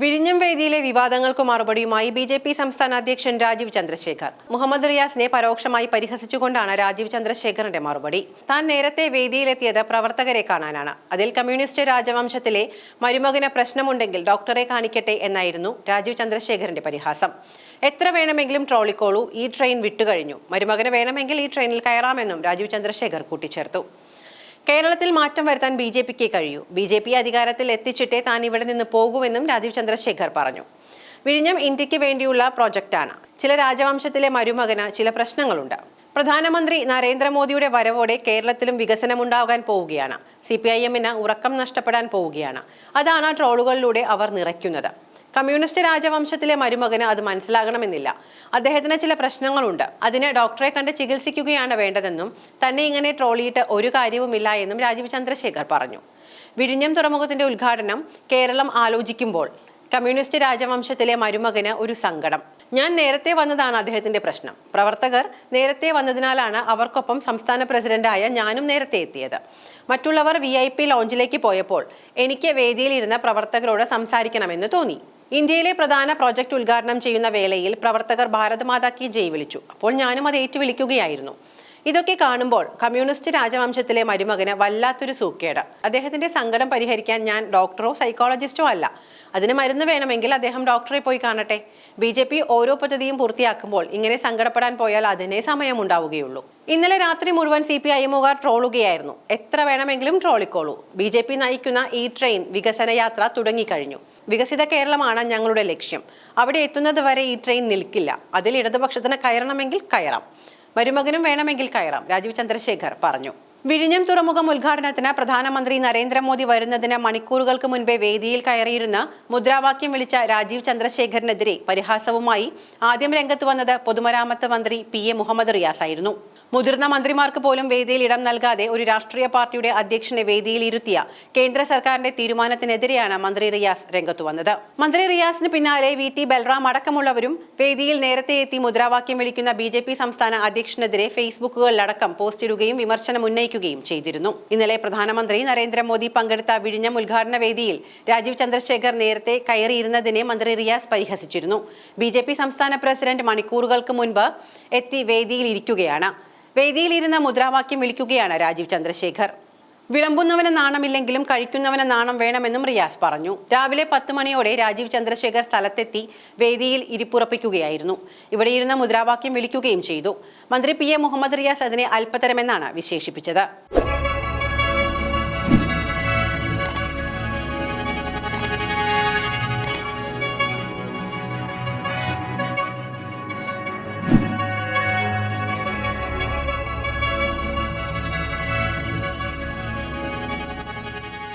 വിഴിഞ്ഞം വേദിയിലെ വിവാദങ്ങൾക്ക് മറുപടിയുമായി ബി ജെ പി സംസ്ഥാന അധ്യക്ഷൻ രാജീവ് ചന്ദ്രശേഖർ. മുഹമ്മദ് റിയാസിനെ പരോക്ഷമായി പരിഹസിച്ചുകൊണ്ടാണ് രാജീവ് ചന്ദ്രശേഖറിന്റെ മറുപടി. താൻ നേരത്തെ വേദിയിലെത്തിയത് പ്രവർത്തകരെ കാണാനാണ്. അതിൽ കമ്മ്യൂണിസ്റ്റ് രാജവംശത്തിലെ മരുമകന് പ്രശ്നമുണ്ടെങ്കിൽ ഡോക്ടറെ കാണിക്കട്ടെ എന്നായിരുന്നു രാജീവ് ചന്ദ്രശേഖറിന്റെ പരിഹാസം. എത്ര വേണമെങ്കിലും ട്രോളിക്കോളൂ ഈ ട്രെയിൻ വിട്ടുകഴിഞ്ഞു. മരുമകന് വേണമെങ്കിൽ ഈ ട്രെയിനിൽ കയറാമെന്നും രാജീവ് ചന്ദ്രശേഖർ കൂട്ടിച്ചേർത്തു. കേരളത്തിൽ മാറ്റം വരുത്താൻ ബി ജെ പിക്ക് കഴിയൂ. ബി ജെ പി അധികാരത്തിൽ എത്തിച്ചിട്ടേ താൻ ഇവിടെ നിന്ന് പോകുമെന്നും രാജീവ് ചന്ദ്രശേഖർ പറഞ്ഞു. വിഴിഞ്ഞം ഇന്ത്യയ്ക്ക് വേണ്ടിയുള്ള പ്രോജക്റ്റാണ്. ചില രാജവംശത്തിലെ മരുമകന് ചില പ്രശ്നങ്ങളുണ്ട്. പ്രധാനമന്ത്രി നരേന്ദ്രമോദിയുടെ വരവോടെ കേരളത്തിലും വികസനമുണ്ടാകാൻ പോവുകയാണ്. സി പി ഐ എമ്മിന് ഉറക്കം നഷ്ടപ്പെടാൻ പോവുകയാണ്. അതാണ് ട്രോളുകളിലൂടെ അവർ നിറയ്ക്കുന്നത്. കമ്മ്യൂണിസ്റ്റ് രാജവംശത്തിലെ മരുമകന് അത് മനസ്സിലാകണമെന്നില്ല. അദ്ദേഹത്തിന് ചില പ്രശ്നങ്ങളുണ്ട്. അതിന് ഡോക്ടറെ കണ്ട് ചികിത്സിക്കുകയാണ് വേണ്ടതെന്നും തന്നെ ഇങ്ങനെ ട്രോളിയിട്ട് ഒരു കാര്യവുമില്ല എന്നും രാജീവ് ചന്ദ്രശേഖർ പറഞ്ഞു. വിഴിഞ്ഞം തുറമുഖത്തിന്റെ ഉദ്ഘാടനം കേരളം ആലോചിക്കുമ്പോൾ കമ്മ്യൂണിസ്റ്റ് രാജവംശത്തിലെ മരുമകന് ഒരു സങ്കടം. ഞാൻ നേരത്തെ വന്നതാണ് അദ്ദേഹത്തിന്റെ പ്രശ്നം. പ്രവർത്തകർ നേരത്തെ വന്നതിനാലാണ് അവർക്കൊപ്പം സംസ്ഥാന പ്രസിഡന്റായ ഞാനും നേരത്തെ എത്തിയത്. മറ്റുള്ളവർ വി ഐ പി ലോഞ്ചിലേക്ക് പോയപ്പോൾ എനിക്ക് വേദിയിലിരുന്ന പ്രവർത്തകരോട് സംസാരിക്കണമെന്ന് തോന്നി. ഇന്ത്യയിലെ പ്രധാന പ്രോജക്റ്റ് ഉദ്ഘാടനം ചെയ്യുന്ന വേളയിൽ പ്രവർത്തകർ ഭാരത് ജയ് വിളിച്ചു. അപ്പോൾ ഞാനും അത് ഏറ്റുവിളിക്കുകയായിരുന്നു ഇതൊക്കെ കാണുമ്പോൾ കമ്മ്യൂണിസ്റ്റ് രാജവംശത്തിലെ മരുമകന് വല്ലാത്തൊരു സൂക്കേട്. അദ്ദേഹത്തിന്റെ സങ്കടം പരിഹരിക്കാൻ ഞാൻ ഡോക്ടറോ സൈക്കോളജിസ്റ്റോ അല്ല. അതിന് മരുന്ന് വേണമെങ്കിൽ അദ്ദേഹം ഡോക്ടറെ പോയി കാണട്ടെ. ബി ജെ പി ഓരോ പദ്ധതിയും പൂർത്തിയാക്കുമ്പോൾ ഇങ്ങനെ സങ്കടപ്പെടാൻ പോയാൽ അതിനേ സമയമുണ്ടാവുകയുള്ളൂ. ഇന്നലെ രാത്രി മുഴുവൻ സി പി ഐ എമ്മുകാർ ട്രോളുകയായിരുന്നു. എത്ര വേണമെങ്കിലും ട്രോളിക്കോളൂ. ബി ജെ പി നയിക്കുന്ന ഈ ട്രെയിൻ വികസന യാത്ര തുടങ്ങിക്കഴിഞ്ഞു. വികസിത കേരളമാണ് ഞങ്ങളുടെ ലക്ഷ്യം. അവിടെ എത്തുന്നത് വരെ ഈ ട്രെയിൻ നിൽക്കില്ല. അതിൽ ഇടതുപക്ഷത്തിന് കയറണമെങ്കിൽ കയറാം. മരുമകനും വേണമെങ്കിൽ കയറാം രാജീവ് ചന്ദ്രശേഖർ പറഞ്ഞു. വിഴിഞ്ഞം തുറമുഖം ഉദ്ഘാടനത്തിന് പ്രധാനമന്ത്രി നരേന്ദ്രമോദി വരുന്നതിന് മണിക്കൂറുകൾക്ക് മുൻപേ വേദിയിൽ കയറിയിരുന്ന മുദ്രാവാക്യം വിളിച്ച രാജീവ് ചന്ദ്രശേഖറിനെതിരെ പരിഹാസവുമായി ആദ്യം രംഗത്ത് വന്നത് പൊതുമരാമത്ത് മന്ത്രി പി എ മുഹമ്മദ് റിയാസ് ആയിരുന്നു മുതിർന്ന മന്ത്രിമാർക്ക് പോലും വേദിയിൽ ഇടം നൽകാതെ ഒരു രാഷ്ട്രീയ പാർട്ടിയുടെ അധ്യക്ഷനെ വേദിയിൽ ഇരുത്തിയ കേന്ദ്ര സർക്കാരിന്റെ തീരുമാനത്തിനെതിരെയാണ് മന്ത്രി റിയാസ് രംഗത്തു വന്നത്. മന്ത്രി റിയാസിന് പിന്നാലെ വി ടി ബൽറാം അടക്കമുള്ളവരും വേദിയിൽ നേരത്തെ എത്തി മുദ്രാവാക്യം വിളിക്കുന്ന ബി ജെ പി സംസ്ഥാന അധ്യക്ഷനെതിരെ ഫേസ്ബുക്കുകളിലടക്കം പോസ്റ്റിടുകയും വിമർശനം ഉന്നയിക്കുകയും ചെയ്തിരുന്നു. ഇന്നലെ പ്രധാനമന്ത്രി നരേന്ദ്രമോദി പങ്കെടുത്ത വിഴിഞ്ഞം ഉദ്ഘാടന വേദിയിൽ രാജീവ് ചന്ദ്രശേഖർ നേരത്തെ കയറിയിരുന്നതിനെ മന്ത്രി റിയാസ് പരിഹസിച്ചിരുന്നു. ബി സംസ്ഥാന പ്രസിഡന്റ് മണിക്കൂറുകൾക്ക് മുൻപ് എത്തി വേദിയിൽ ഇരിക്കുകയാണ്. വേദിയിലിരുന്ന മുദ്രാവാക്യം വിളിക്കുകയാണ് രാജീവ് ചന്ദ്രശേഖർ. വിളമ്പുന്നവന് നാണമില്ലെങ്കിലും കഴിക്കുന്നവന് നാണം വേണമെന്നും റിയാസ് പറഞ്ഞു. രാവിലെ പത്ത് മണിയോടെ രാജീവ് ചന്ദ്രശേഖർ സ്ഥലത്തെത്തി വേദിയിൽ ഇരിപ്പുറപ്പിക്കുകയായിരുന്നു. ഇവിടെ ഇരുന്ന മുദ്രാവാക്യം വിളിക്കുകയും ചെയ്തു. മന്ത്രി പി എ മുഹമ്മദ് റിയാസ് അതിനെ അല്പതരമെന്നാണ് വിശേഷിപ്പിച്ചത്.